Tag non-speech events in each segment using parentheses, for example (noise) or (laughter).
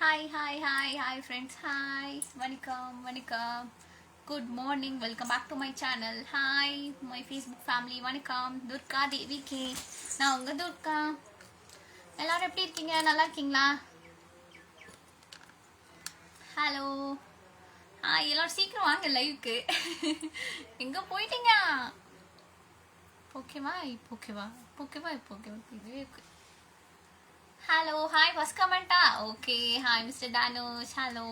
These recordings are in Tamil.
Hi hi hi hi friends hi வணக்கம் வணக்கம். Good morning welcome back to my channel hi my Facebook family வணக்கம். துர்கா தேவி கே நான் உங்கள் துர்கா. எல்லாரும் எப்படி இருக்கீங்க? நல்லா இருக்கீங்களா? ஹலோ ஹாய் எல்லோரும் சீக்கிரம் வாங்க லைவுக்கு எங்கே போயிட்டீங்க? ஓகேவா இப்போ ஓகேவா ஓகேவா இப்போ ஓகேவா இதுவே இருக்குது hello hi first கமெண்டா okay hi mister Dhanush hello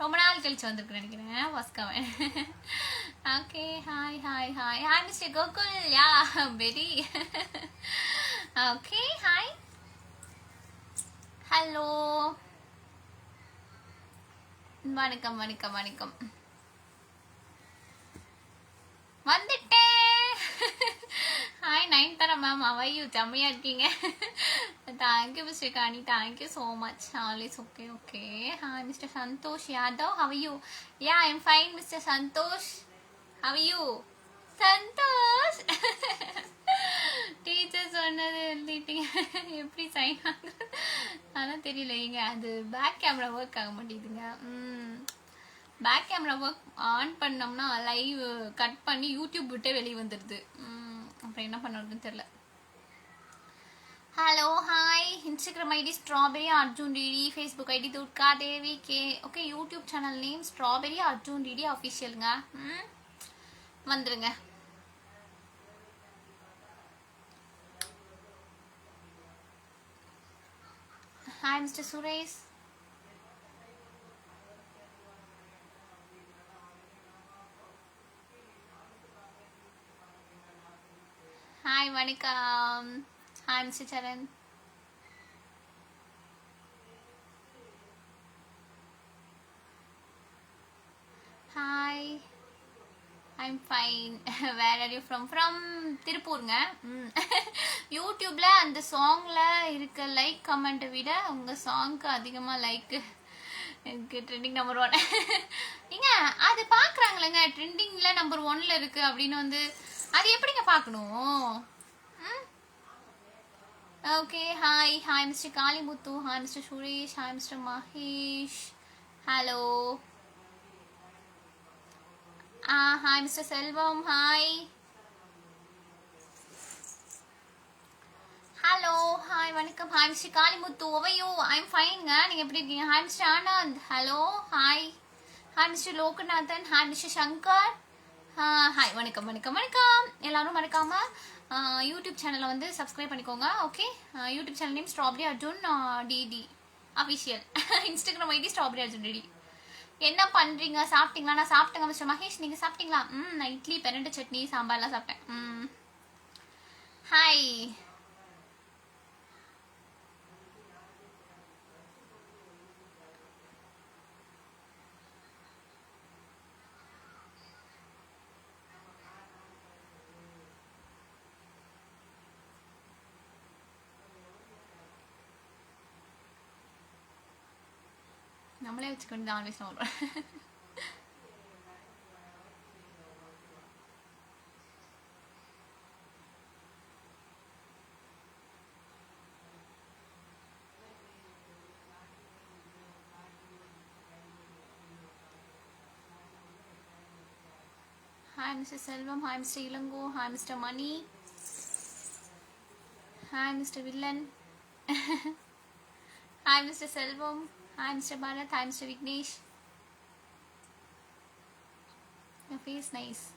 ரொம்ப நாள் கழிச்சு வந்திருக்கு நினைக்கிறேன். First comment okay hi hi hi hi mister Gokul yeah very okay hi hello வணக்கம் வணக்கம் வணக்கம். வந்துட்டேன். (laughs) ஹாய் நயன்தாரா மேம் அவையூ செம்மையா இருக்கீங்க thank you mister Kani thank you so much always okay okay hi mister Santhosh Yadav how are you yeah I'm fine mister Santhosh how are you Santhosh teacher சொன்னது எழுதிட்டீங்க எப்படி சைன் ஆகுது அதான் தெரியலைங்க அது பேக் கேமரா ஒர்க் ஆக மாட்டேங்குதுங்க. ம். பேக் கேமரா ஒர்க் ஆன் பண்ணோம்னா லைவ் கட் பண்ணி யூடியூப் விட்டே வெளியே வந்துடுது ம், அப்புறம் என்ன பண்ணுறதுன்னு தெரில. Hello hi Instagram ID strawberry Arjun DD Facebook ID Durga Devi K. Okay YouTube channel name strawberry Arjun DD அஃபிஷியலுங்க ம் வந்துருங்க. ஹாய் மிஸ்டர் சுரேஷ் ஹாய் வணக்கம். Hi mister Saran hi I'm fine where are you from from திருப்பூருங்க யூடியூப்பில் அந்த சாங்ல இருக்க லைக் கமெண்ட்டை விட உங்கள் சாங்க்கு அதிகமாக லைக்கு எனக்கு ட்ரெண்டிங் நம்பர் ஒன் ஏங்க அது பார்க்குறாங்களேங்க ட்ரெண்டிங்கில் நம்பர் ஒன்ல இருக்கு அப்படின்னு வந்து அது எப்படிங்க பார்க்கணும்? Okay hi hi mister Kalimuthu hi mister Suresh hi mister Mahesh hello ah hi mister Selvam hi hello hi வணக்கம். Hi mister Kalimuthu how are you I'm ஃபைனுங்க நீங்கள் எப்படி இருக்கீங்க? Hi mister Anand hello hi hi mister Loganathan hi mister Shankar hi வணக்கம் வணக்கம் வணக்கம். எல்லாரும் மறக்காம யூடியூப் சேனலை வந்து சப்ஸ்கிரைப் பண்ணிக்கோங்க okay YouTube channel name strawberry Arjun DD official Instagram ID strawberry Arjun DD என்ன பண்ணுறீங்க சாப்பிட்டீங்களா? நான் சாப்பிட்டேங்க மிஸ்டர் மகேஷ். நீங்கள் சாப்பிட்டீங்களா? ம் நான் இட்லி பெரண்டு சட்னி சாம்பார்லாம் சாப்பிட்டேன். ம். ஹாய் நம்மளே வச்சுக்கொண்டு ஆல்வேஸ் சொல்கிறோம் Hi, Mr. Selvam. Hi, Mr. Ilango. Hi, Mr. Money. Hi, Mr. Villan. (laughs) Hi, Mr. Selvam. Hi, Mr. Bharat. Hi, Mr. Vignesh. Your face nice.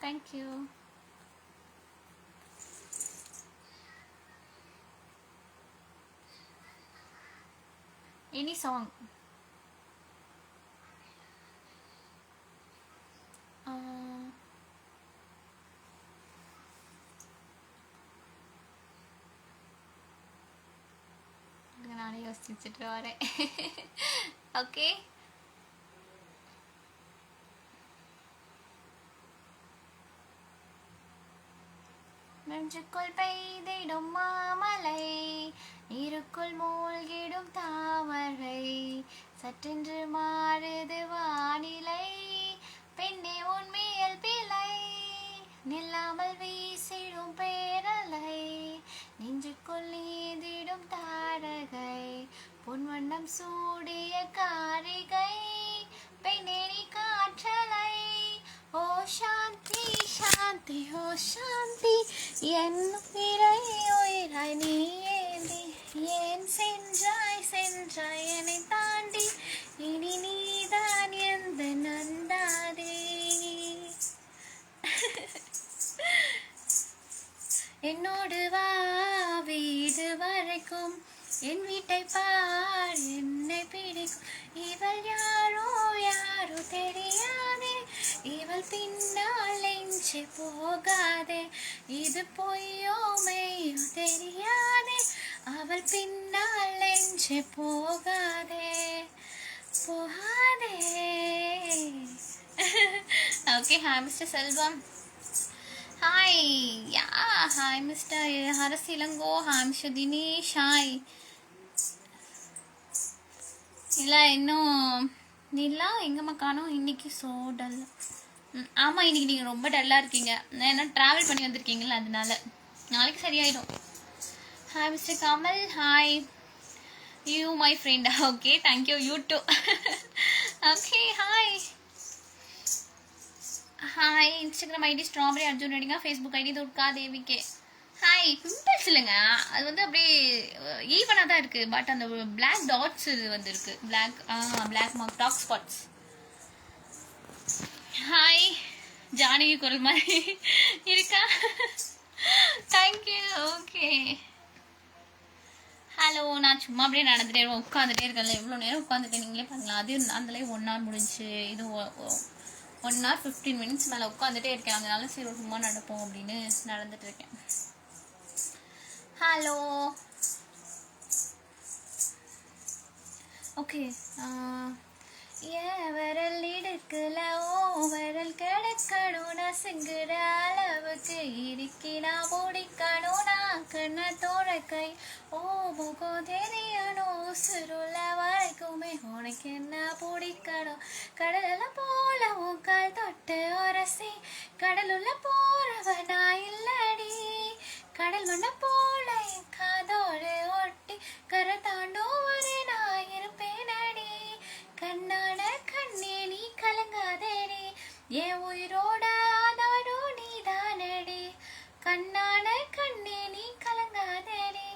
Thank you. Any song. யோசிச்சுட்டு வரேன் ஓகே நெஞ்சுக்குள் பெய்திடும் மாமலை நீருக்குள் மூழ்கிடும் தாமரை. சற்றென்று மாறுது வானிலை பெண்ணே உண்மையல் பிழை. நில்லாமல் வீசிடும் பேரலை வண்ணம் சூடிய காரிகை பெண்ணெறி காற்றலை. ஓ சாந்தி சாந்தி ஓ சாந்தி என் உயிரை உயிராய் நீ ஏந்தி ஏன் சென்றாய் சென்றாய் என்னை தாண்டி இனி நீதான் எந்த நந்தாதே. என்னோடு வா வீடு வரைக்கும். என் வீட்டை பார் என்னை பிடிக்கும் இவள் யாரோ யாரோ தெரியாதே இவள் பின்னால் எஞ்சி போகாதே இது பொய்யோ மெய்யோ தெரியாதே அவள் பின்னால் எஞ்சி போகாதே போகாதே okay hi mister Selvam hi yeah hi mister Haras Ilango hi mister Dinesh இல்லை இன்னும் நிலா எங்கம்மா காணோம்? இன்னைக்கு ஸோ டல் ஆமாம் இன்னைக்கு நீங்கள் ரொம்ப டல்லாக இருக்கீங்க. ஏன்னா ட்ராவல் பண்ணி வந்திருக்கீங்களா அதனால. நாளைக்கு சரியாயிடும். Hi mister Kamal hi you my ஃப்ரெண்டா okay thank you you too okay hi hi Instagram ID strawberry Arjun ரெடிங்க Facebook ID Durga தேவிகே ஹாய் பிம்பிள்ஸ் இல்லைங்க அது வந்து அப்படியே ஈவனாக தான் இருக்குது பட் அந்த பிளாக் டாட்ஸ் இது வந்து இருக்கு black ah black mark dark spots hi Janaki குரல் மாதிரி இருக்கா? தேங்க்யூ ஓகே ஹலோ நான் சும்மா அப்படியே நடந்துட்டே இருக்கேன். உட்காந்துட்டே இருக்கேன்ல. எவ்வளோ நேரம் உட்காந்துட்டே நீங்களே பண்ணலாம். அது அந்த லைவ் ஒன் ஹவர் முடிஞ்சு. இது ஒன் ஹவர் ஃபிஃப்டீன் மினிட்ஸ் மேலே உட்காந்துட்டே இருக்கேன். அதனால சரி சும்மா நடப்போம் அப்படின்னு நடந்துட்டு இருக்கேன். ஹலோ ஓகே ஏன் uh, விரல் இடுக்கல ஓ விரல் கிடக்கணும் நசுங்குற அளவுக்கு இருக்கினா முடிக்கணும். நான் கண்ண கை ஓ முகம் தெரியணும். சுருள வரைக்குமே உனக்கு என்ன பிடிக்கணும்? கடல போல உன் கால் தொட்டு உரசி. கடலுள்ள போறவனா இல்லடி. கடல் மண்ண போல காதோடு ஒட்டி கரை தாண்டும் ஒரு நான் இருப்பேனடி. கண்ணான கண்ணே நீ கலங்காதேடி. என் உயிரோட ஆதாரம் நீதானடி. கண்ணான கண்ணே நீ கலங்காதேடி.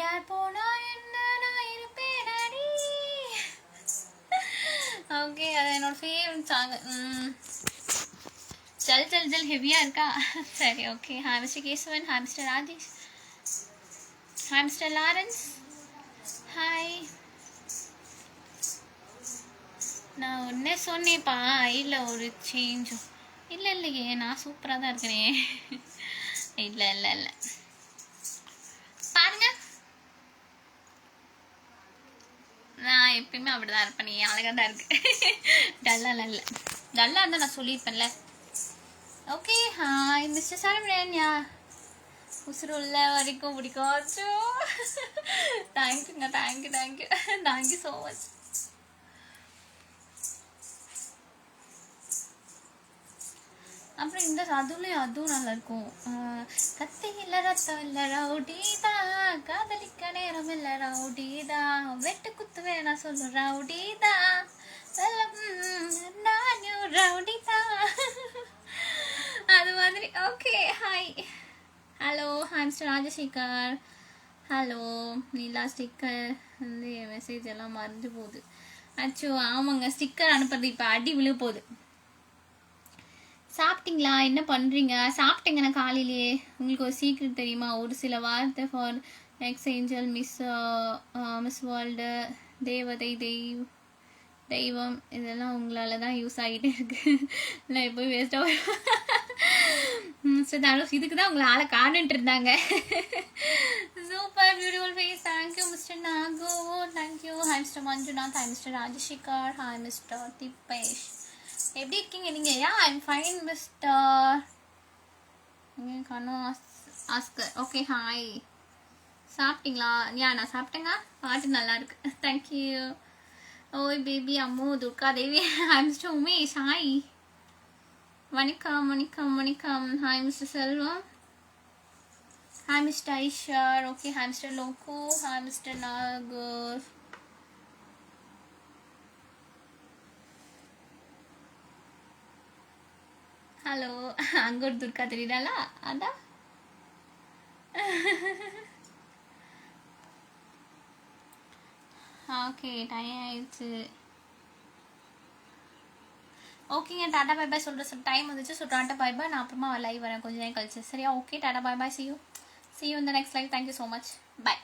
யார் போனா என்ன நான் இருப்பேனடி. ஓகே அது என்னோட ஃபேவரட் சாங் ஜல் ஜல் ஜல் ஹெவியாக இருக்கா சரி okay hi mister Keshavan hi mister Rajesh hi mister Lawrence hi நான் ஒன்றே சொன்னேன்ப்பா இல்லை ஒரு சேஞ்சும் இல்லை இல்லையே நான் சூப்பராக தான் இருக்கிறேன். இல்லை இல்லை இல்லை. பாருங்க. நான் எப்பயுமே அப்படிதான் இருப்பேன். நீ அழகாக தான் இருக்கு. டல்லாலாம் இல்லை டல்லாக இருந்தால் நான் சொல்லியிருப்பேன்ல. Okay hi mister Saravanan yeah உசுறு உள்ள வரைக்கும் பிடிக்காச்சு தேங்க்யூங்க thank you thank you thank you so much அப்புறம் இந்த அதுலயும் அதுவும் நல்லா இருக்கும் கத்தி இல்லை ரத்தம் இல்ல ரவுடிதா காதலிக்க நேரம் இல்ல ரவுடிதா வெட்டு குத்து வேணா சொல்லு ரவுடிதா நானும் ரவுடிதா அது மாதிரி okay hi mister Rajasekar hello Neela sticker வந்து என் மெசேஜ் எல்லாம் மறைஞ்சு போகுது. அச்சோ ஆமாங்க ஸ்டிக்கர் அனுப்புறது இப்போ அடி விழு போகுது. சாப்பிட்டீங்களா? என்ன பண்ணுறீங்க சாப்பிட்டேங்க நான் காலையிலேயே. உங்களுக்கு ஒரு சீக்ரெட் தெரியுமா? ஒரு சில வார்த்தை for X angel miss miss world தேவதை தெய்வ் தெய்வம் இதெல்லாம் உங்களால தான் யூஸ் ஆகிட்டே இருக்கு. (laughs) நான் எப்போ வேஸ்ட்டாக மிஸ்டர் தனுஷ் இதுக்கு தான் உங்களை ஆளை காணுன்ட்டு இருந்தாங்க. Super beautiful face thank you mister Nago thank you hi mister Manjunath hi mister Rajasekar hi mister Thippesh எப்படி இருக்கீங்க நீங்கள் யா ஐம் ஃபைன் மிஸ்டர் நீங்கள் கண்ணு ஆஸ்கர் ஓகே ஹாய் சாப்பிட்டீங்களா? யா நான் சாப்பிட்டேங்க. பாட்டு நல்லா இருக்கு. Thank you oi baby Ammu Durga Devi. Hi mister Umesh. Hi வணக்கம் வணக்கம் வணக்கம். Hi mister Selvam. Hi mister Aishar okay hi mister Logu. Hi mister Nagoor. Hello அங்கே ஒரு துர்கா தெரியுறாளா? அதான் ஓகே டைம் ஆயிடுச்சு. ஓகேங்க டாடா பை பாய் சொல்கிற டைம் வந்துச்சு. So tata bye bye. நான் அப்புறமா லைவ் வரேன். கொஞ்சம் நேரம் கழிச்சு. சரியா? Okay tata bye bye. See you see you இந்த next live thank you so much bye